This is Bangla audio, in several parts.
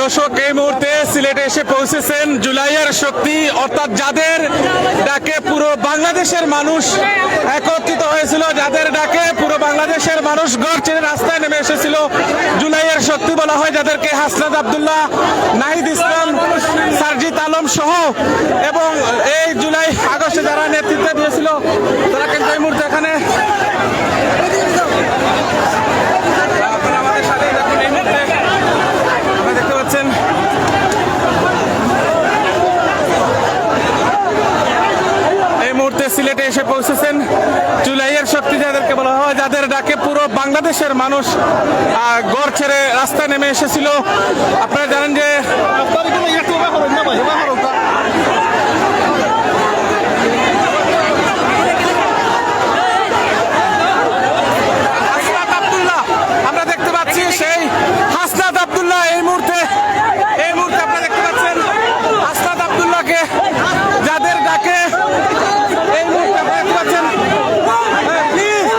দর্শক এই মুহূর্তে সিলেটে এসে পৌঁছেছেন জুলাইয়ের শক্তি, অর্থাৎ যাদের ডাকে পুরো বাংলাদেশের মানুষ একত্রিত হয়েছিল, যাদের ডাকে পুরো বাংলাদেশের মানুষ গড় ছেড়ে রাস্তায় নেমে এসেছিল। জুলাইয়ের শক্তি বলা হয় যাদেরকে হাসনাদ আবদুল্লাহ নাহিদ ইসলাম, সারজিত আলম সহ এবং এই জুলাই আগস্টে যারা নেতৃত্ব দিয়েছিল, তারা কিন্তু এই মুহূর্তে এখানে আপনারা আমাদের সাথে দেখুন এই মুহূর্তে আপনারা দেখতে পাচ্ছেন এই মুহূর্তে সিলেটে এসে পৌঁছেছেন জুলাইয়ের শক্তি যাদেরকে বলা ডাকে পুরো বাংলাদেশের মানুষ গড় ছেড়ে রাস্তায় নেমে এসেছিল। আপনারা জানেন যে হাসনাত আব্দুল্লাহ আমরা দেখতে পাচ্ছি সেই হাসনাত আব্দুল্লাহ এই মুহূর্তে এই মুহূর্তে আপনারা দেখতে পাচ্ছেন হাসনাত আব্দুল্লাহকে যাদের ডাকে এই মুহূর্তে আপনারা দেখতে পাচ্ছেন হ্যাঁ, please,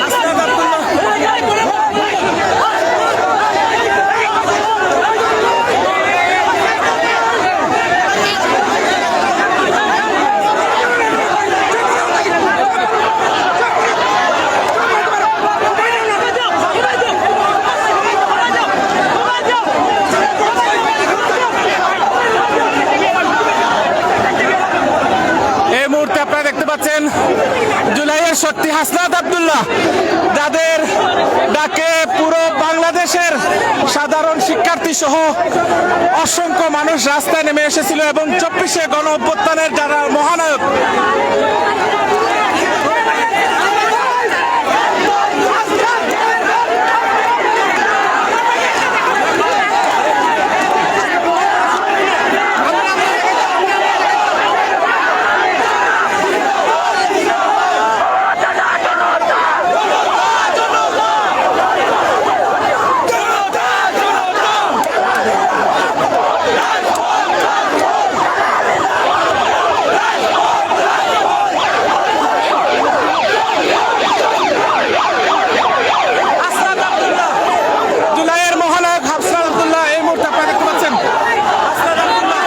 হাসনাত আব্দুল্লাহ এই মুহূর্তে আপনারা দেখতে পাচ্ছেন শক্তি হাসনাত আবদুল্লাহ। যাদের ডাকে পুরো বাংলাদেশের সাধারণ শিক্ষার্থী সহ অসংখ্য মানুষ রাস্তায় নেমে এসেছিল এবং চব্বিশে গণ অভ্যুত্থানের যারা মহানায়ক হাসনাত আব্দুল্লাহ জুলাইয়ের মহানায়ক হাসনাত আব্দুল্লাহ এই মুহূর্তে আপনারা দেখতে পাচ্ছেন হাসনাত আব্দুল্লাহ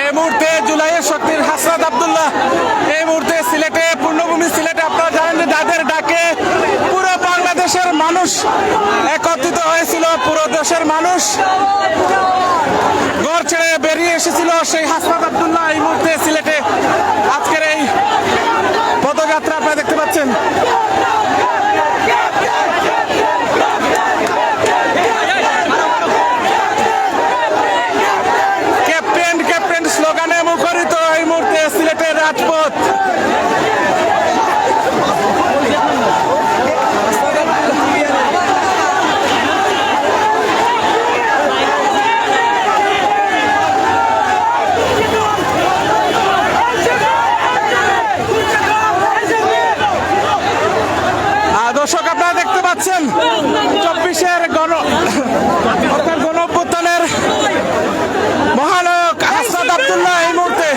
এই মুহূর্তে জুলাইয়ের শক্তির হাসরাত আব্দুল্লাহ এই মুহূর্তে সিলেটে পূর্ণভূমি সিলেটে আপনারা জানেন যে যাদের ডাকে পুরো বাংলাদেশের মানুষ একত্রিত হয়েছিল পুরো দেশের মানুষ। ঘর ছেড়ে বেরিয়ে এসেছিল সেই হাসপাতাল আব্দুল্লাহ এই মুহূর্তে সিলেটে আজকের এই পদযাত্রা আপনারা দেখতে পাচ্ছেন ক্যাপ্টেন ক্যাপ্টেন স্লোগানে মুখরিত এই মুহূর্তে সিলেটের রাজপথ আহ, দর্শক আপনারা দেখতে পাচ্ছেন চব্বিশের গণ অর্থাৎ গণ অভ্যুত্থানের মহানায়ক হাসনাত আব্দুল্লাহ এই মুহূর্তে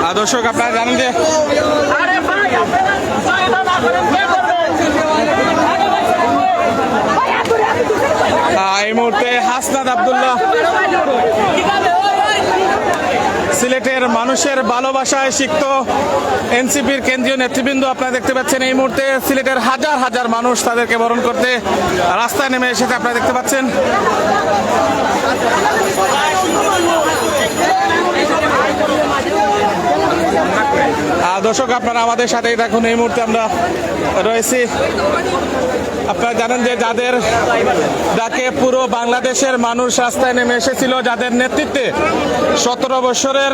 আহ, দর্শক, আপনারা জানেন যে এই মুহূর্তে হাসনাদ আবদুল্লাহ সিলেটের মানুষের ভালোবাসায় সিক্ত এনসিপির কেন্দ্রীয় নেতৃবৃন্দ আপনারা দেখতে পাচ্ছেন, এই মুহূর্তে সিলেটের হাজার হাজার মানুষ তাদেরকে বরণ করতে রাস্তায় নেমে এসেছে, আপনারা দেখতে পাচ্ছেন। দর্শক, আপনারা আমাদের সাথে দেখুন এই মুহূর্তে আমরা রয়েছি। আপনারা জানেন যে যাদের ডাকে পুরো বাংলাদেশের মানুষ রাস্তায় নেমে এসেছিল, যাদের নেতৃত্বে সতেরো বছরের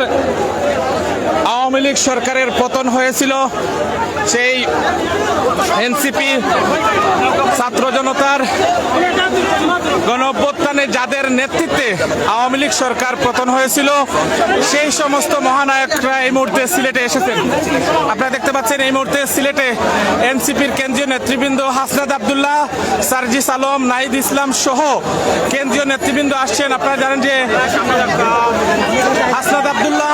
আওয়ামী লীগ সরকারের পতন হয়েছিল, সেই এনসিপি ছাত্র জনতার গণ অভ্যুত্থানে যাদের নেতৃত্বে আওয়ামী লীগ সরকার পতন হয়েছিল, সেই সমস্ত মহানায়করা এই মুহূর্তে সিলেটে এসেছেন। আপনারা দেখতে পাচ্ছেন, এই মুহূর্তে সিলেটে এনসিপির কেন্দ্রীয় নেতৃবৃন্দ হাসনাদ আবদুল্লাহ, সার্জিস আলম নাইদ ইসলাম সহ কেন্দ্রীয় নেতৃবৃন্দ আসছেন। আপনারা জানেন যে হাসনাদ আবদুল্লাহ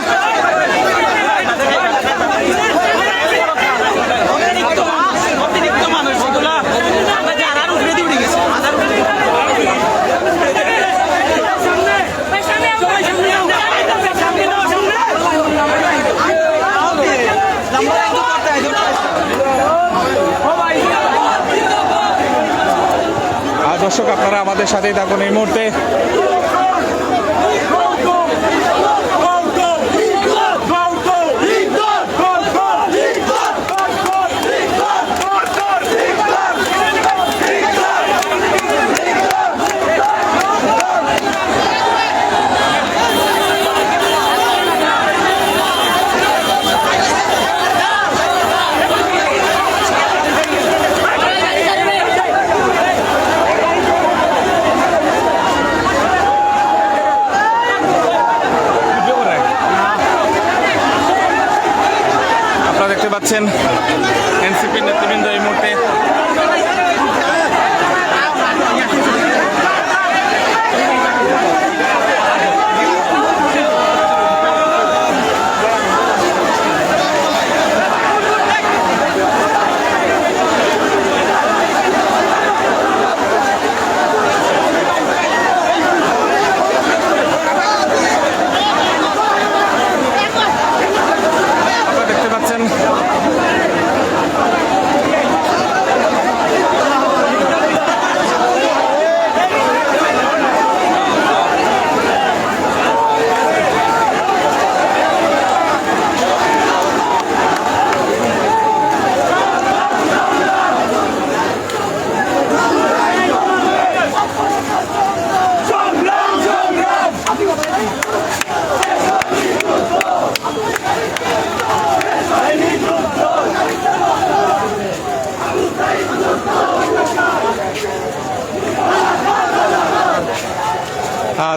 আমাদের সাথেই থাকুন এই মুহূর্তে। আপনারা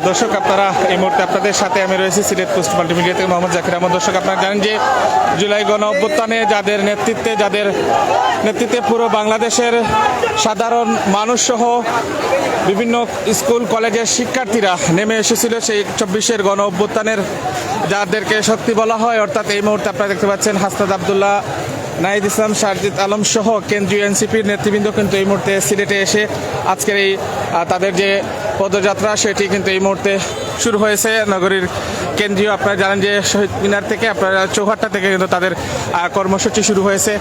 দর্শক, আপনারা এই মুহূর্তে আপনাদের সাথে আমি রয়েছি সিলেট পোস্ট মাল্টিমিডিয়া থেকে মোহাম্মদ জাকির আহমদ। দর্শক, আপনারা জানেন যে জুলাই গণ অভ্যুত্থানে যাদের নেতৃত্বে যাদের নেতৃত্বে পুরো বাংলাদেশের সাধারণ মানুষ সহ বিভিন্ন স্কুল, কলেজের শিক্ষার্থীরা নেমে এসেছিল সেই চব্বিশের গণ অভ্যুত্থানের, যাদেরকে শক্তি বলা হয়, অর্থাৎ এই মুহূর্তে আপনারা দেখতে পাচ্ছেন হাসনাদ আবদুল্লাহ নাহিদ ইসলাম, সারজিদ আলম সহ কেন্দ্রীয় এনসিপির নেতৃবৃন্দ কিন্তু এই মুহূর্তে সিলেটে এসে আজকের এই তাদের যে পদযাত্রা, সেটি কিন্তু এই মুহূর্তে শুরু হয়েছে। নগরীর কেন্দ্রীয় আপনারা জানেন যে শহীদ মিনার থেকে, আপনারা চৌহাট্টা থেকে কিন্তু তাদের কর্মসূচি শুরু হয়েছে।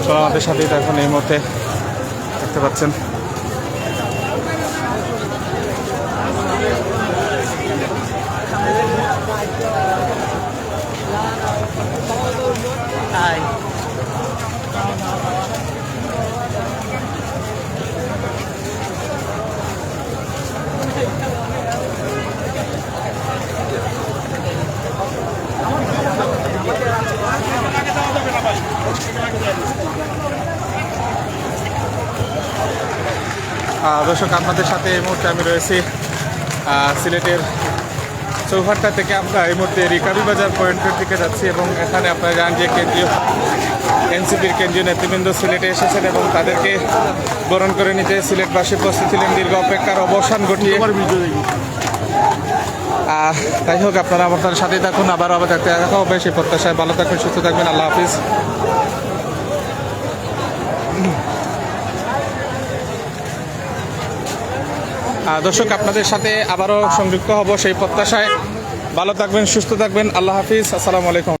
আপনারা আমাদের সাথেই এখন এই মুহূর্তে। দেখতে পাচ্ছেন। দর্শক আপনাদের সাথে এই মুহূর্তে আমি রয়েছি সিলেটের চৌহাট্টা থেকে আমরা এই মুহূর্তে রিকাবি বাজার পয়েন্টের দিকে যাচ্ছি এবং এখানে আপনারা জানেন যে কেন্দ্রীয় এনসিপির কেন্দ্রীয় নেতৃবৃন্দ সিলেটে এসেছেন এবং তাদেরকে বরণ করে নিতে সিলেটবাসী উপস্থিত ছিলেন দীর্ঘ অপেক্ষার অবসান ঘটিয়ে। যাই হোক আপনারা আমাদের সাথে থাকুন আবার আবার দেখতে দেখা হবে সেই প্রত্যাশায় ভালো থাকবেন সুস্থ থাকবেন আল্লাহ হাফিজ। দর্শক, আপনাদের সাথে আবারও সংযুক্ত হব সেই প্রত্যাশায়। ভালো থাকবেন, সুস্থ থাকবেন। আল্লাহ হাফিজ। আসসালামু আলাইকুম।